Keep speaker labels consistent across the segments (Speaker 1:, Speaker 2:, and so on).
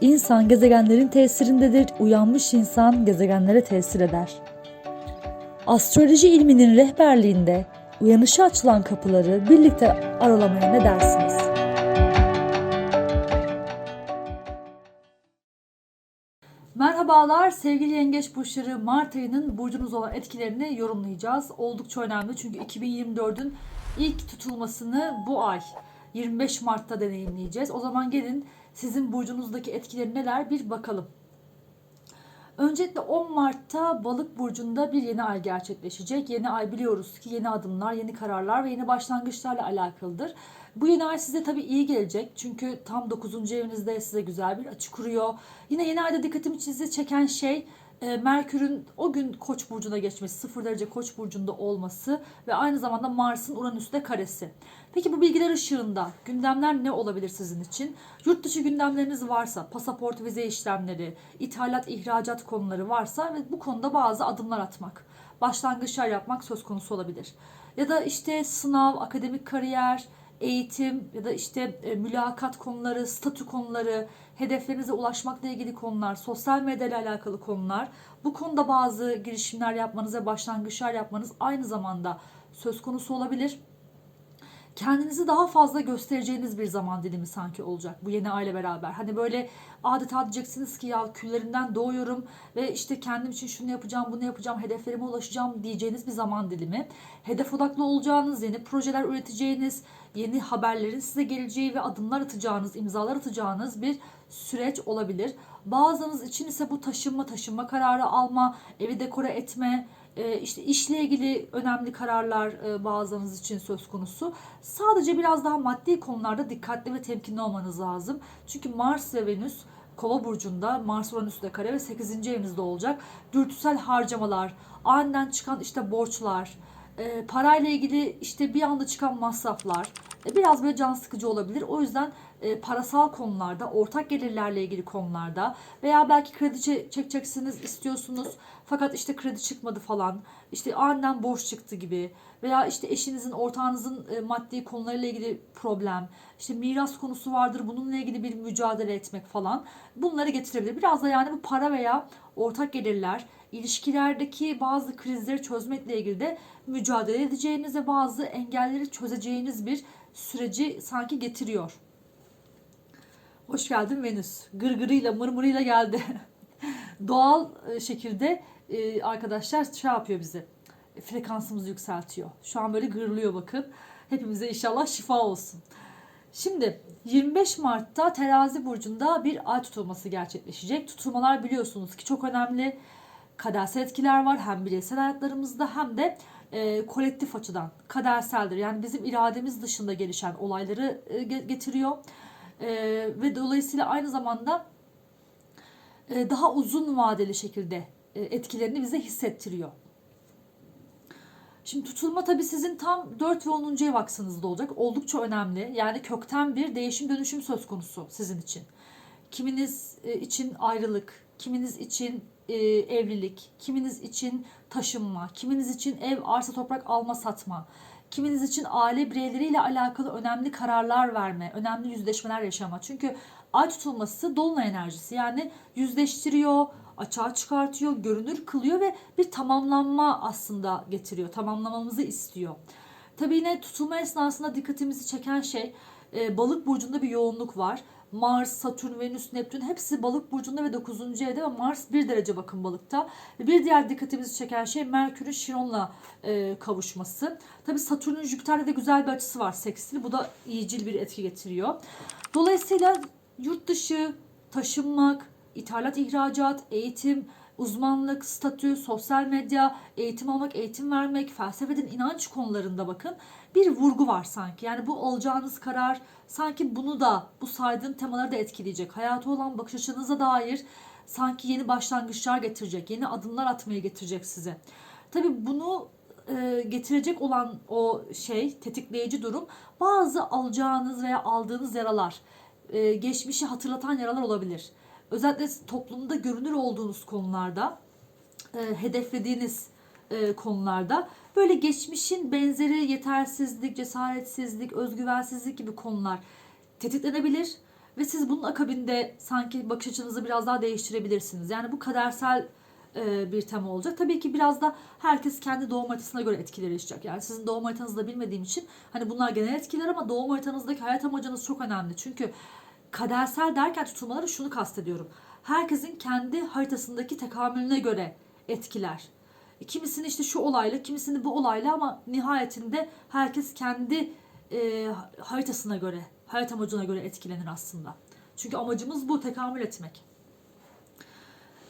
Speaker 1: insan gezegenlerin tesirindedir, uyanmış insan gezegenlere tesir eder. Astroloji ilminin rehberliğinde uyanışa açılan kapıları birlikte aralamaya ne dersiniz? Merhabalar sevgili yengeç burçları Mart ayının burcunuz olan etkilerini yorumlayacağız. Oldukça önemli çünkü 2024'ün ilk tutulmasını bu ay 25 Mart'ta deneyimleyeceğiz. O zaman gelin sizin burcunuzdaki etkileri neler bir bakalım. Öncelikle 10 Mart'ta Balık burcunda bir yeni ay gerçekleşecek. Yeni ay biliyoruz ki yeni adımlar, yeni kararlar ve yeni başlangıçlarla alakalıdır. Bu yeni ay size tabii iyi gelecek. Çünkü tam 9. evinizde size güzel bir açı kuruyor. Yine yeni ayda dikkatimi sizi çeken şey e, Merkür'ün o gün Koç burcuna geçmesi, 0 derece Koç burcunda olması ve aynı zamanda Mars'ın Uranüs'te karesi. Peki bu bilgiler ışığında gündemler ne olabilir sizin için? Yurt dışı gündemleriniz varsa, pasaport, vize işlemleri, ithalat, ihracat konuları varsa ve bu konuda bazı adımlar atmak, başlangıçlar yapmak söz konusu olabilir. Ya da işte sınav, akademik kariyer, eğitim ya da işte e, mülakat konuları, statü konuları, hedeflerinize ulaşmakla ilgili konular, sosyal medya ile alakalı konular. Bu konuda bazı girişimler yapmanız ve başlangıçlar yapmanız aynı zamanda söz konusu olabilir. Kendinizi daha fazla göstereceğiniz bir zaman dilimi sanki olacak bu yeni aile beraber. Hani böyle adeta diyeceksiniz ki ya küllerinden doğuyorum ve işte kendim için şunu yapacağım, bunu yapacağım, hedeflerime ulaşacağım diyeceğiniz bir zaman dilimi. Hedef odaklı olacağınız, yeni projeler üreteceğiniz, yeni haberlerin size geleceği ve adımlar atacağınız, imzalar atacağınız bir süreç olabilir. Bazılarınız için ise bu taşınma, taşınma kararı alma, evi dekore etme, işte işle ilgili önemli kararlar e, bazılarınız için söz konusu. Sadece biraz daha maddi konularda dikkatli ve temkinli olmanız lazım. Çünkü Mars ve Venüs Kova burcunda Mars Uranüs'te kare ve 8. evinizde olacak. Dürtüsel harcamalar, aniden çıkan işte borçlar, e, parayla ilgili işte bir anda çıkan masraflar e, biraz böyle can sıkıcı olabilir. O yüzden e, parasal konularda, ortak gelirlerle ilgili konularda veya belki kredi çekeceksiniz istiyorsunuz fakat işte kredi çıkmadı falan. işte aniden borç çıktı gibi veya işte eşinizin, ortağınızın e, maddi konularıyla ilgili problem. işte miras konusu vardır. Bununla ilgili bir mücadele etmek falan. Bunları getirebilir. Biraz da yani bu para veya ortak gelirler, ilişkilerdeki bazı krizleri çözmekle ilgili de mücadele edeceğiniz ve bazı engelleri çözeceğiniz bir süreci sanki getiriyor. Hoş geldin Venüs. Gırgırıyla mırmırıyla geldi. Doğal e, şekilde e, arkadaşlar şey yapıyor bizi. Frekansımızı yükseltiyor. Şu an böyle gırlıyor bakın. Hepimize inşallah şifa olsun. Şimdi 25 Mart'ta Terazi burcunda bir ay tutulması gerçekleşecek. Tutulmalar biliyorsunuz ki çok önemli. Kadersel etkiler var hem bireysel hayatlarımızda hem de e, kolektif açıdan kaderseldir. Yani bizim irademiz dışında gelişen olayları e, getiriyor. E, ve dolayısıyla aynı zamanda e, daha uzun vadeli şekilde e, etkilerini bize hissettiriyor. Şimdi tutulma tabii sizin tam 4 ve 10. ev aksınızda olacak. Oldukça önemli. Yani kökten bir değişim dönüşüm söz konusu sizin için. Kiminiz e, için ayrılık, kiminiz için e, evlilik, kiminiz için taşınma, kiminiz için ev, arsa, toprak alma, satma, kiminiz için aile bireyleriyle alakalı önemli kararlar verme, önemli yüzleşmeler yaşama. Çünkü ay tutulması dolunay enerjisi yani yüzleştiriyor, açığa çıkartıyor, görünür kılıyor ve bir tamamlanma aslında getiriyor. Tamamlamamızı istiyor. Tabii yine tutulma esnasında dikkatimizi çeken şey e, balık burcunda bir yoğunluk var. Mars, Satürn, Venüs, Neptün hepsi balık burcunda ve 9. evde ve Mars 1 derece bakın balıkta. Bir diğer dikkatimizi çeken şey Merkür'ün Şiron'la e, kavuşması. Tabi Satürn'ün Jüpiter'de de güzel bir açısı var seksili. Bu da iyicil bir etki getiriyor. Dolayısıyla yurt dışı, taşınmak, ithalat, ihracat, eğitim, uzmanlık, statü, sosyal medya, eğitim almak, eğitim vermek, felsefeden inanç konularında bakın bir vurgu var sanki. Yani bu alacağınız karar sanki bunu da bu saydığım temaları da etkileyecek. Hayata olan bakış açınıza dair sanki yeni başlangıçlar getirecek, yeni adımlar atmaya getirecek size. Tabii bunu e, getirecek olan o şey, tetikleyici durum bazı alacağınız veya aldığınız yaralar, e, geçmişi hatırlatan yaralar olabilir. Özellikle toplumda görünür olduğunuz konularda, e, hedeflediğiniz e, konularda böyle geçmişin benzeri yetersizlik, cesaretsizlik, özgüvensizlik gibi konular tetiklenebilir ve siz bunun akabinde sanki bakış açınızı biraz daha değiştirebilirsiniz. Yani bu kadersel e, bir tema olacak. Tabii ki biraz da herkes kendi doğum haritasına göre etkileri yaşayacak. Yani sizin doğum haritanızı da bilmediğim için hani bunlar genel etkiler ama doğum haritanızdaki hayat amacınız çok önemli. Çünkü kadersel derken tutulmaları şunu kastediyorum. Herkesin kendi haritasındaki tekamülüne göre etkiler. Kimisini işte şu olayla, kimisini bu olayla ama nihayetinde herkes kendi e, haritasına göre, hayat amacına göre etkilenir aslında. Çünkü amacımız bu, tekamül etmek.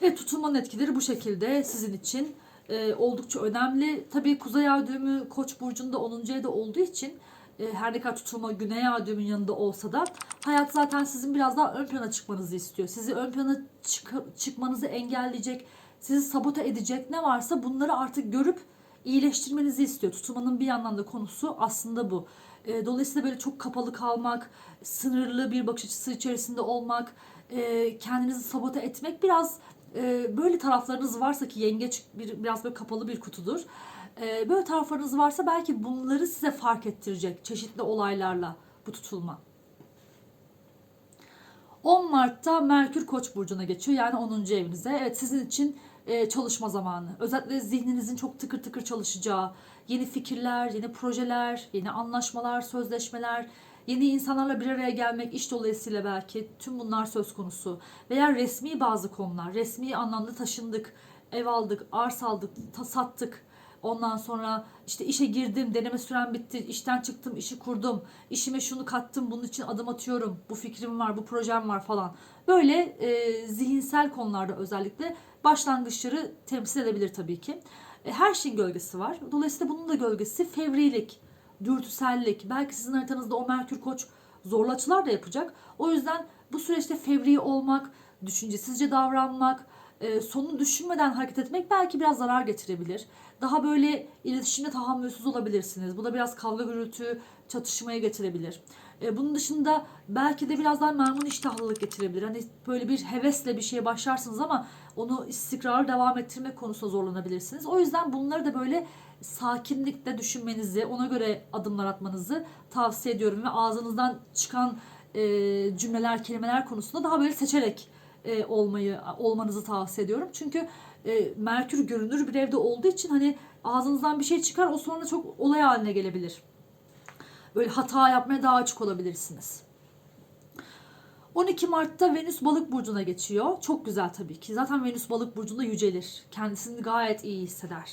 Speaker 1: Evet tutulmanın etkileri bu şekilde sizin için e, oldukça önemli. Tabii Kuzey Ay düğümü Koç burcunda 10. evde olduğu için e, her ne kadar tutulma Güney düğümün yanında olsa da hayat zaten sizin biraz daha ön plana çıkmanızı istiyor. Sizi ön plana çık- çıkmanızı engelleyecek, sizi sabote edecek ne varsa bunları artık görüp iyileştirmenizi istiyor. Tutulmanın bir yandan da konusu aslında bu. E, dolayısıyla böyle çok kapalı kalmak, sınırlı bir bakış açısı içerisinde olmak, e, kendinizi sabote etmek biraz e, böyle taraflarınız varsa ki yengeç bir, biraz böyle kapalı bir kutudur. E, böyle taraflarınız varsa belki bunları size fark ettirecek çeşitli olaylarla bu tutulma. 10 Mart'ta Merkür Koç burcuna geçiyor. Yani 10. evinize. Evet sizin için e, çalışma zamanı. Özellikle zihninizin çok tıkır tıkır çalışacağı, yeni fikirler, yeni projeler, yeni anlaşmalar, sözleşmeler, yeni insanlarla bir araya gelmek, iş dolayısıyla belki tüm bunlar söz konusu. Veya resmi bazı konular, resmi anlamda taşındık, ev aldık, arsa aldık, sattık. Ondan sonra işte işe girdim, deneme süren bitti, işten çıktım, işi kurdum, işime şunu kattım, bunun için adım atıyorum, bu fikrim var, bu projem var falan. Böyle e, zihinsel konularda özellikle başlangıçları temsil edebilir tabii ki. E, her şeyin gölgesi var. Dolayısıyla bunun da gölgesi fevrilik, dürtüsellik. Belki sizin haritanızda o Merkür Koç zorlu açılar da yapacak. O yüzden bu süreçte fevri olmak, düşüncesizce davranmak, e, sonunu düşünmeden hareket etmek belki biraz zarar getirebilir. Daha böyle iletişimde tahammülsüz olabilirsiniz. Bu da biraz kavga gürültü, çatışmaya getirebilir. E, bunun dışında belki de biraz daha memnun iştahlılık getirebilir. Hani böyle bir hevesle bir şeye başlarsınız ama onu istikrarlı devam ettirmek konusunda zorlanabilirsiniz. O yüzden bunları da böyle sakinlikle düşünmenizi, ona göre adımlar atmanızı tavsiye ediyorum ve ağzınızdan çıkan e, cümleler, kelimeler konusunda daha böyle seçerek e, olmayı olmanızı tavsiye ediyorum. Çünkü e, Merkür görünür bir evde olduğu için hani ağzınızdan bir şey çıkar o sonra çok olay haline gelebilir. Böyle hata yapmaya daha açık olabilirsiniz. 12 Mart'ta Venüs Balık burcuna geçiyor. Çok güzel tabii ki. Zaten Venüs Balık burcunda yücelir. Kendisini gayet iyi hisseder.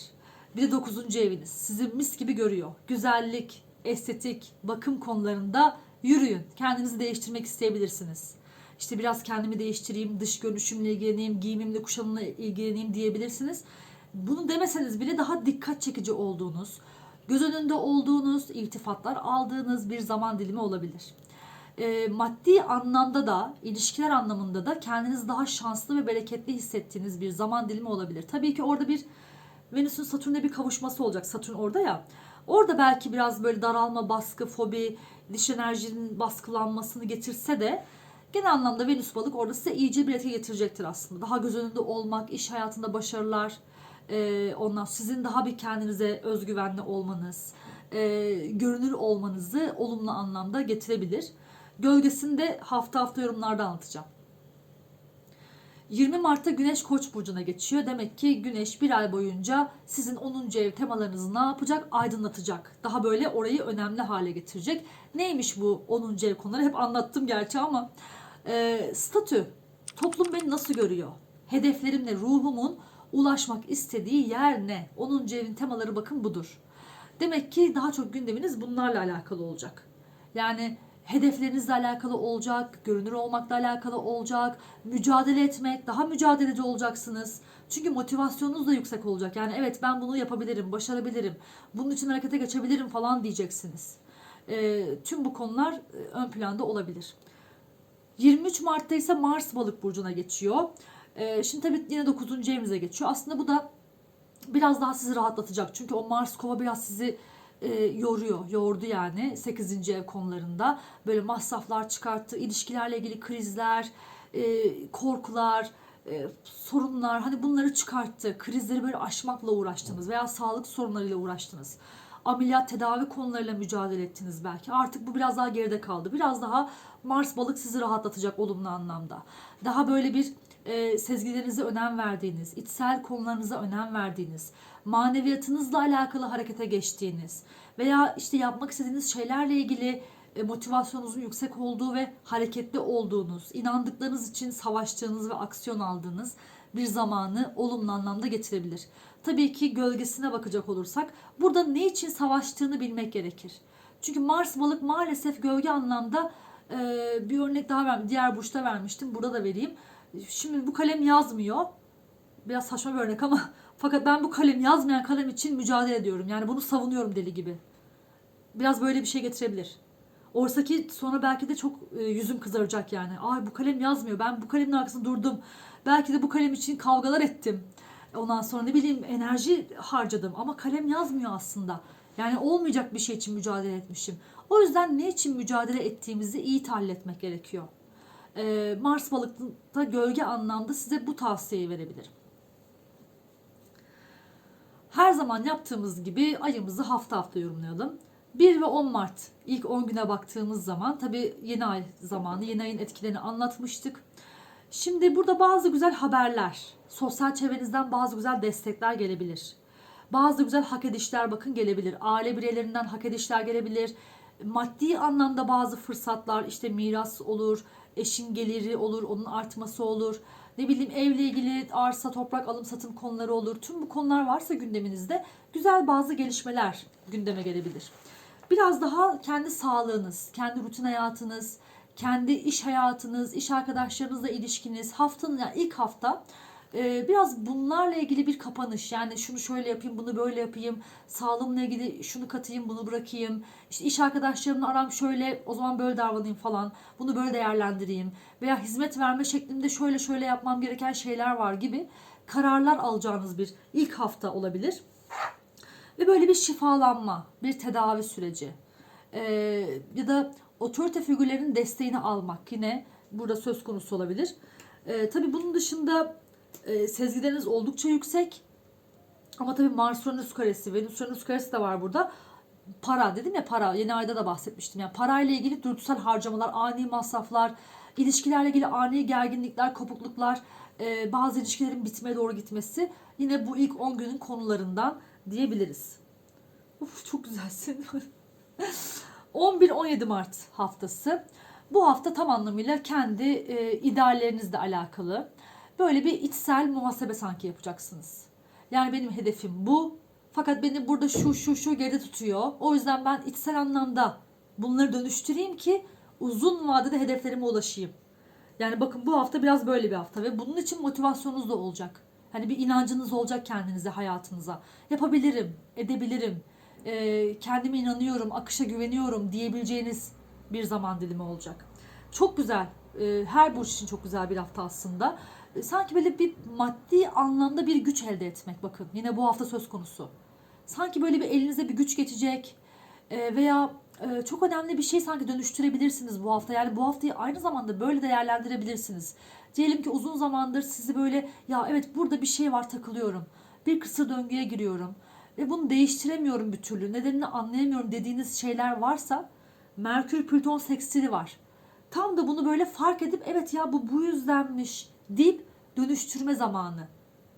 Speaker 1: Bir de 9. eviniz. Sizi mis gibi görüyor. Güzellik, estetik, bakım konularında yürüyün. Kendinizi değiştirmek isteyebilirsiniz. İşte biraz kendimi değiştireyim, dış görünüşümle ilgileneyim, giyimimle, kuşamımla ilgileneyim diyebilirsiniz. Bunu demeseniz bile daha dikkat çekici olduğunuz, göz önünde olduğunuz, iltifatlar aldığınız bir zaman dilimi olabilir. E, maddi anlamda da, ilişkiler anlamında da kendinizi daha şanslı ve bereketli hissettiğiniz bir zaman dilimi olabilir. Tabii ki orada bir Venüs'ün Satürn'e bir kavuşması olacak. Satürn orada ya. Orada belki biraz böyle daralma, baskı, fobi, dış enerjinin baskılanmasını getirse de genel anlamda Venüs balık orada size iyice bir etki getirecektir aslında. Daha göz önünde olmak, iş hayatında başarılar, e, ondan sizin daha bir kendinize özgüvenli olmanız, e, görünür olmanızı olumlu anlamda getirebilir. Gölgesini de hafta hafta yorumlarda anlatacağım. 20 Mart'ta Güneş Koç burcuna geçiyor. Demek ki Güneş bir ay boyunca sizin 10. ev temalarınızı ne yapacak? Aydınlatacak. Daha böyle orayı önemli hale getirecek. Neymiş bu 10. ev konuları? Hep anlattım gerçi ama e, statü. Toplum beni nasıl görüyor? Hedeflerimle ruhumun ulaşmak istediği yer ne? 10. evin temaları bakın budur. Demek ki daha çok gündeminiz bunlarla alakalı olacak. Yani hedeflerinizle alakalı olacak, görünür olmakla alakalı olacak, mücadele etmek, daha mücadeleci olacaksınız. Çünkü motivasyonunuz da yüksek olacak. Yani evet ben bunu yapabilirim, başarabilirim, bunun için harekete geçebilirim falan diyeceksiniz. Ee, tüm bu konular e, ön planda olabilir. 23 Mart'ta ise Mars balık burcuna geçiyor. Ee, şimdi tabii yine 9. evimize geçiyor. Aslında bu da biraz daha sizi rahatlatacak. Çünkü o Mars kova biraz sizi e, yoruyor. Yordu yani 8. ev konularında. Böyle masraflar çıkarttı. ilişkilerle ilgili krizler, e, korkular, e, sorunlar hani bunları çıkarttı. Krizleri böyle aşmakla uğraştınız veya sağlık sorunlarıyla uğraştınız. Ameliyat tedavi konularıyla mücadele ettiniz belki. Artık bu biraz daha geride kaldı. Biraz daha Mars balık sizi rahatlatacak olumlu anlamda. Daha böyle bir e, sezgilerinize önem verdiğiniz, içsel konularınıza önem verdiğiniz, maneviyatınızla alakalı harekete geçtiğiniz veya işte yapmak istediğiniz şeylerle ilgili e, motivasyonunuzun yüksek olduğu ve hareketli olduğunuz, inandıklarınız için savaştığınız ve aksiyon aldığınız bir zamanı olumlu anlamda getirebilir. Tabii ki gölgesine bakacak olursak burada ne için savaştığını bilmek gerekir. Çünkü Mars balık maalesef gölge anlamda e, bir örnek daha vermiştim. Diğer burçta vermiştim. Burada da vereyim. Şimdi bu kalem yazmıyor. Biraz saçma bir örnek ama fakat ben bu kalem yazmayan kalem için mücadele ediyorum. Yani bunu savunuyorum deli gibi. Biraz böyle bir şey getirebilir. Oysa ki sonra belki de çok e, yüzüm kızaracak yani. Ay bu kalem yazmıyor. Ben bu kalemin arkasında durdum. Belki de bu kalem için kavgalar ettim. Ondan sonra ne bileyim enerji harcadım ama kalem yazmıyor aslında. Yani olmayacak bir şey için mücadele etmişim. O yüzden ne için mücadele ettiğimizi iyi tahlil etmek gerekiyor. Ee, Mars balıkta gölge anlamda size bu tavsiyeyi verebilirim. Her zaman yaptığımız gibi ayımızı hafta hafta yorumlayalım. 1 ve 10 Mart ilk 10 güne baktığımız zaman tabi yeni ay zamanı, yeni ayın etkilerini anlatmıştık. Şimdi burada bazı güzel haberler, sosyal çevrenizden bazı güzel destekler gelebilir. Bazı güzel hak edişler bakın gelebilir. Aile bireylerinden hak edişler gelebilir. Maddi anlamda bazı fırsatlar işte miras olur, eşin geliri olur, onun artması olur. Ne bileyim evle ilgili arsa, toprak alım satım konuları olur. Tüm bu konular varsa gündeminizde güzel bazı gelişmeler gündeme gelebilir. Biraz daha kendi sağlığınız, kendi rutin hayatınız, kendi iş hayatınız, iş arkadaşlarınızla ilişkiniz, haftanın yani ilk hafta e, biraz bunlarla ilgili bir kapanış. Yani şunu şöyle yapayım, bunu böyle yapayım, sağlığımla ilgili şunu katayım, bunu bırakayım. İşte iş arkadaşlarımla aram şöyle, o zaman böyle davranayım falan. Bunu böyle değerlendireyim. Veya hizmet verme şeklinde şöyle şöyle yapmam gereken şeyler var gibi kararlar alacağınız bir ilk hafta olabilir. Ve böyle bir şifalanma, bir tedavi süreci. Ee, ya da otorite figürlerinin desteğini almak yine burada söz konusu olabilir. Ee, tabii bunun dışında e, sezgileriniz oldukça yüksek. Ama tabii Mars Uranüs karesi, Venüs Uranüs karesi de var burada. Para dedim ya para yeni ayda da bahsetmiştim. Yani parayla ilgili dürtüsel harcamalar, ani masraflar, ilişkilerle ilgili ani gerginlikler, kopukluklar, e, bazı ilişkilerin bitmeye doğru gitmesi yine bu ilk 10 günün konularından diyebiliriz. Uf çok güzelsin. 11-17 Mart haftası. Bu hafta tam anlamıyla kendi e, ideallerinizle alakalı. Böyle bir içsel muhasebe sanki yapacaksınız. Yani benim hedefim bu. Fakat beni burada şu şu şu geride tutuyor. O yüzden ben içsel anlamda bunları dönüştüreyim ki uzun vadede hedeflerime ulaşayım. Yani bakın bu hafta biraz böyle bir hafta ve bunun için motivasyonunuz da olacak. Hani bir inancınız olacak kendinize, hayatınıza. Yapabilirim, edebilirim, e, kendime inanıyorum, akışa güveniyorum diyebileceğiniz bir zaman dilimi olacak. Çok güzel. E, her burç için çok güzel bir hafta aslında. E, sanki böyle bir maddi anlamda bir güç elde etmek bakın. Yine bu hafta söz konusu. Sanki böyle bir elinize bir güç geçecek e, veya e, çok önemli bir şey sanki dönüştürebilirsiniz bu hafta. Yani bu haftayı aynı zamanda böyle değerlendirebilirsiniz. Diyelim ki uzun zamandır sizi böyle ya evet burada bir şey var takılıyorum. Bir kısır döngüye giriyorum ve bunu değiştiremiyorum bir türlü. Nedenini anlayamıyorum dediğiniz şeyler varsa Merkür Plüton sekstili var. Tam da bunu böyle fark edip evet ya bu bu yüzdenmiş deyip dönüştürme zamanı.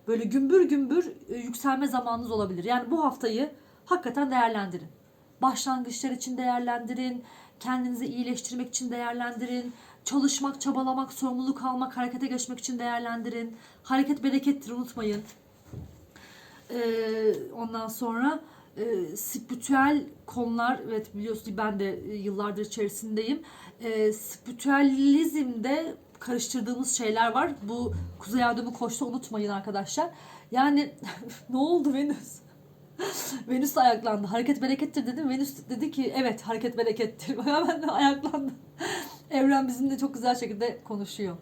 Speaker 1: Böyle gümbür gümbür e, yükselme zamanınız olabilir. Yani bu haftayı hakikaten değerlendirin. Başlangıçlar için değerlendirin. Kendinizi iyileştirmek için değerlendirin. Çalışmak, çabalamak, sorumluluk almak, harekete geçmek için değerlendirin. Hareket berekettir unutmayın. Ee, ondan sonra e, spiritüel konular evet biliyorsunuz ben de e, yıllardır içerisindeyim. E, spiritüalizmde karıştırdığımız şeyler var. Bu Kuzey Yardımı Koç'ta unutmayın arkadaşlar. Yani ne oldu Venüs? Venüs ayaklandı. Hareket berekettir dedim. Venüs dedi ki evet hareket berekettir. ben de ayaklandım. Evren bizimle çok güzel şekilde konuşuyor.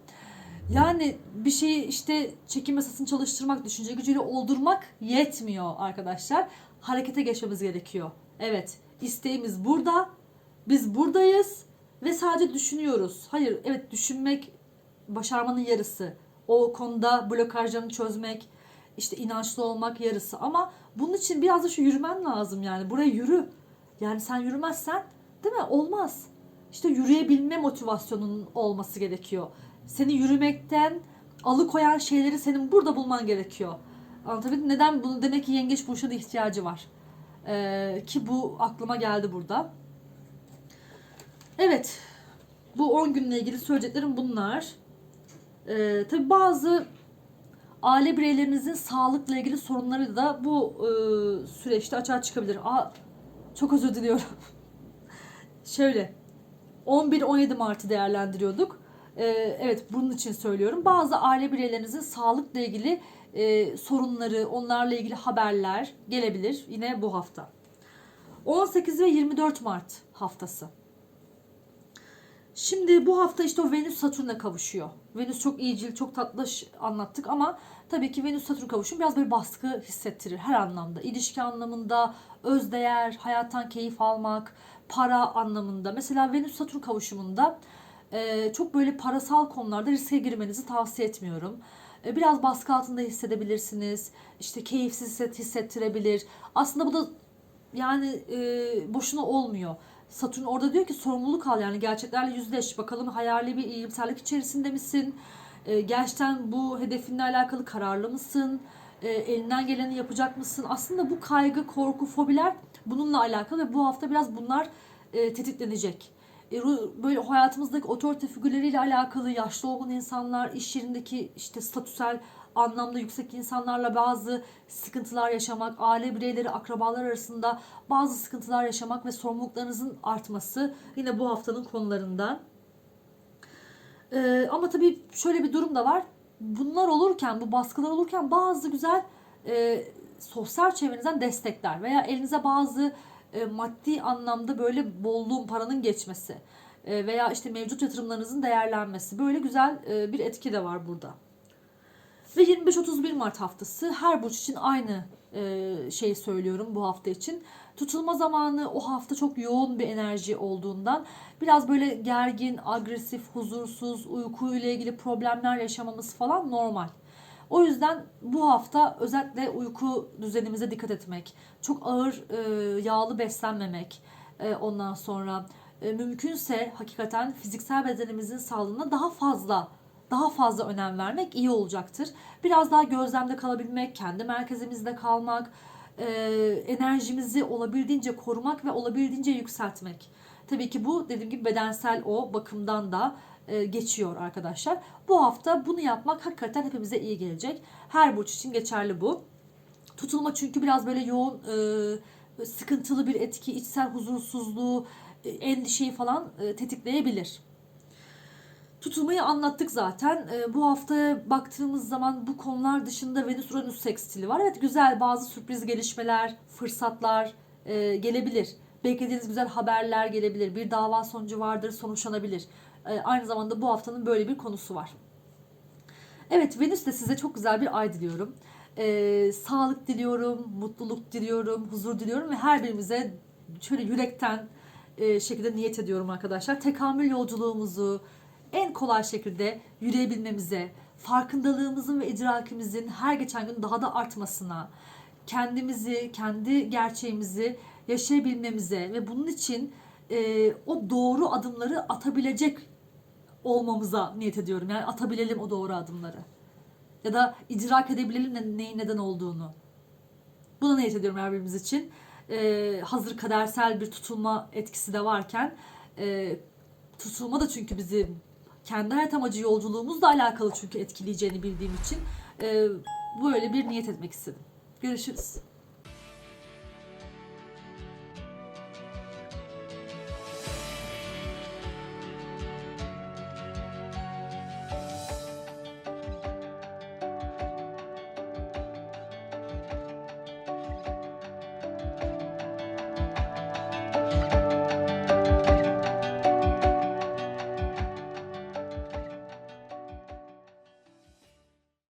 Speaker 1: Yani bir şeyi işte çekim yasasını çalıştırmak, düşünce gücüyle oldurmak yetmiyor arkadaşlar. Harekete geçmemiz gerekiyor. Evet, isteğimiz burada. Biz buradayız ve sadece düşünüyoruz. Hayır, evet düşünmek başarmanın yarısı. O konuda blokajlarını çözmek, işte inançlı olmak yarısı. Ama bunun için biraz da şu yürümen lazım yani. Buraya yürü. Yani sen yürümezsen değil mi? Olmaz. İşte yürüyebilme motivasyonunun olması gerekiyor. Seni yürümekten alıkoyan şeyleri senin burada bulman gerekiyor. Anlatabildim? Neden? Bunu demek ki yengeç burçuna ihtiyacı var. Ee, ki bu aklıma geldi burada. Evet. Bu 10 günle ilgili söyleyeceklerim bunlar. Ee, tabii bazı aile bireylerinizin sağlıkla ilgili sorunları da bu e, süreçte açığa çıkabilir. Aa, çok özür diliyorum. Şöyle 11-17 Mart'ı değerlendiriyorduk. Ee, evet bunun için söylüyorum. Bazı aile bireylerinizin sağlıkla ilgili e, sorunları, onlarla ilgili haberler gelebilir yine bu hafta. 18 ve 24 Mart haftası. Şimdi bu hafta işte o Venüs Satürn'e kavuşuyor. Venüs çok iyicil, çok tatlış anlattık ama tabii ki Venüs Satürn kavuşumu biraz böyle baskı hissettirir her anlamda. İlişki anlamında, özdeğer, hayattan keyif almak, para anlamında. Mesela Venüs Satürn kavuşumunda e, çok böyle parasal konularda riske girmenizi tavsiye etmiyorum. E, biraz baskı altında hissedebilirsiniz. İşte keyifsiz hisset- hissettirebilir. Aslında bu da yani e, boşuna olmuyor. Satürn orada diyor ki sorumluluk al yani gerçeklerle yüzleş. Bakalım hayali bir iyimserlik içerisinde misin? E, gerçekten bu hedefinle alakalı kararlı mısın? E, elinden geleni yapacak mısın? Aslında bu kaygı, korku, fobiler bununla alakalı ve bu hafta biraz bunlar e, tetiklenecek. E, böyle hayatımızdaki otorite figürleriyle alakalı yaşlı olgun insanlar, iş yerindeki işte statüsel anlamda yüksek insanlarla bazı sıkıntılar yaşamak, aile bireyleri, akrabalar arasında bazı sıkıntılar yaşamak ve sorumluluklarınızın artması yine bu haftanın konularından. Ee, ama tabii şöyle bir durum da var. Bunlar olurken, bu baskılar olurken bazı güzel e, sosyal çevrenizden destekler veya elinize bazı e, maddi anlamda böyle bolluğun, paranın geçmesi e, veya işte mevcut yatırımlarınızın değerlenmesi. Böyle güzel e, bir etki de var burada. Ve 25-31 Mart haftası her burç için aynı e, şeyi söylüyorum bu hafta için. Tutulma zamanı o hafta çok yoğun bir enerji olduğundan biraz böyle gergin, agresif, huzursuz, uykuyla ilgili problemler yaşamamız falan normal. O yüzden bu hafta özellikle uyku düzenimize dikkat etmek, çok ağır e, yağlı beslenmemek, e, ondan sonra e, mümkünse hakikaten fiziksel bedenimizin sağlığına daha fazla daha fazla önem vermek iyi olacaktır. Biraz daha gözlemde kalabilmek, kendi merkezimizde kalmak, e, enerjimizi olabildiğince korumak ve olabildiğince yükseltmek. Tabii ki bu dediğim gibi bedensel o bakımdan da geçiyor arkadaşlar. Bu hafta bunu yapmak hakikaten hepimize iyi gelecek. Her burç için geçerli bu. Tutulma çünkü biraz böyle yoğun e, sıkıntılı bir etki, içsel huzursuzluğu, e, endişeyi falan e, tetikleyebilir. Tutulmayı anlattık zaten. E, bu haftaya baktığımız zaman bu konular dışında Venüs Uranüs sekstili var. Evet güzel bazı sürpriz gelişmeler, fırsatlar e, gelebilir. Beklediğiniz güzel haberler gelebilir. Bir dava sonucu vardır, sonuçlanabilir. E, aynı zamanda bu haftanın böyle bir konusu var. Evet Venüs de size çok güzel bir ay diliyorum. E, sağlık diliyorum, mutluluk diliyorum, huzur diliyorum ve her birimize şöyle yürekten e, şekilde niyet ediyorum arkadaşlar. Tekamül yolculuğumuzu en kolay şekilde yürüyebilmemize, farkındalığımızın ve idrakimizin her geçen gün daha da artmasına, kendimizi, kendi gerçeğimizi yaşayabilmemize ve bunun için e, o doğru adımları atabilecek olmamıza niyet ediyorum. Yani atabilelim o doğru adımları. Ya da idrak edebilelim ne- neyin neden olduğunu. Buna niyet ediyorum her birimiz için. Ee, hazır kadersel bir tutulma etkisi de varken e, tutulma da çünkü bizi kendi hayat amacı yolculuğumuzla alakalı çünkü etkileyeceğini bildiğim için e, böyle bir niyet etmek istedim. Görüşürüz.